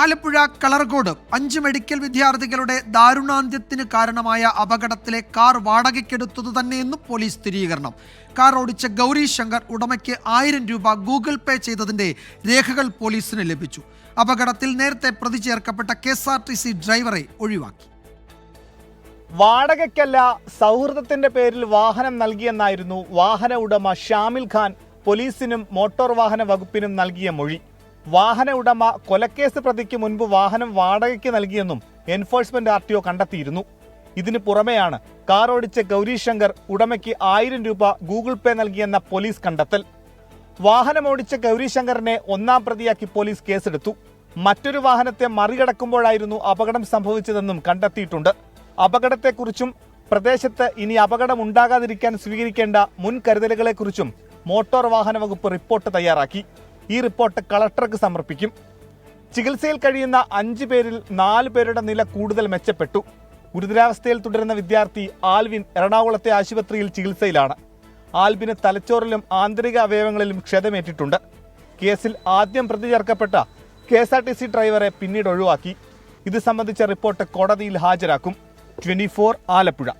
ആലപ്പുഴ കളർകോട് അഞ്ച് മെഡിക്കൽ വിദ്യാർത്ഥികളുടെ ദാരുണാന്ത്യത്തിന് കാരണമായ അപകടത്തിലെ കാർ വാടകയ്ക്കെടുത്തത് തന്നെയെന്നും പോലീസ് സ്ഥിരീകരണം. കാർ ഓടിച്ച ഗൗരി ശങ്കർ ഉടമയ്ക്ക് ആയിരം രൂപ ഗൂഗിൾ പേ ചെയ്തതിന്റെ രേഖകൾ പോലീസിന് ലഭിച്ചു. അപകടത്തിൽ നേരത്തെ പ്രതി ചേർക്കപ്പെട്ട K S R T C ഡ്രൈവറെ ഒഴിവാക്കി. വാടകയ്ക്കല്ല സൗഹൃദത്തിന്റെ പേരിൽ വാഹനം നൽകിയെന്നായിരുന്നു വാഹന ഉടമ ഷാമിൽ ഖാൻ പോലീസിനും മോട്ടോർ വാഹന വകുപ്പിനും നൽകിയ മൊഴി. വാഹന ഉടമ കൊലക്കേസ് പ്രതിക്ക് മുൻപ് വാഹനം വാടകയ്ക്ക് നൽകിയെന്നും എൻഫോഴ്സ്മെന്റ് ആർ ടി ഒ കണ്ടെത്തിയിരുന്നു. ഇതിന് പുറമെയാണ് കാർ ഓടിച്ച ഗൗരി ശങ്കർ ഉടമയ്ക്ക് ആയിരം രൂപ ഗൂഗിൾ പേ നൽകിയെന്ന പോലീസ് കണ്ടെത്തൽ. വാഹനമോടിച്ച ഗൗരിശങ്കറിനെ ഒന്നാം പ്രതിയാക്കി പോലീസ് കേസെടുത്തു. മറ്റൊരു വാഹനത്തെ മറികടക്കുമ്പോഴായിരുന്നു അപകടം സംഭവിച്ചതെന്നും കണ്ടെത്തിയിട്ടുണ്ട്. അപകടത്തെക്കുറിച്ചും പ്രദേശത്ത് ഇനി അപകടം ഉണ്ടാകാതിരിക്കാൻ സ്വീകരിക്കേണ്ട മുൻകരുതലുകളെക്കുറിച്ചും മോട്ടോർ വാഹന വകുപ്പ് റിപ്പോർട്ട് തയ്യാറാക്കി. ഈ റിപ്പോർട്ട് കളക്ടർക്ക് സമർപ്പിക്കും. ചികിത്സയിൽ കഴിയുന്ന അഞ്ച് പേരിൽ നാല് പേരുടെ നില കൂടുതൽ മെച്ചപ്പെട്ടു. ഗുരുതരാവസ്ഥയിൽ തുടരുന്ന വിദ്യാർത്ഥി ആൽവിൻ എറണാകുളത്തെ ആശുപത്രിയിൽ ചികിത്സയിലാണ്. ആൽബിന് തലച്ചോറിലും ആന്തരിക അവയവങ്ങളിലും ക്ഷതമേറ്റിട്ടുണ്ട്. കേസിൽ ആദ്യം പ്രതി ചേർക്കപ്പെട്ട K S R T C ഡ്രൈവറെ പിന്നീട് ഒഴിവാക്കി. ഇത് സംബന്ധിച്ച റിപ്പോർട്ട് കോടതിയിൽ ഹാജരാക്കും. ട്വന്റി ആലപ്പുഴ.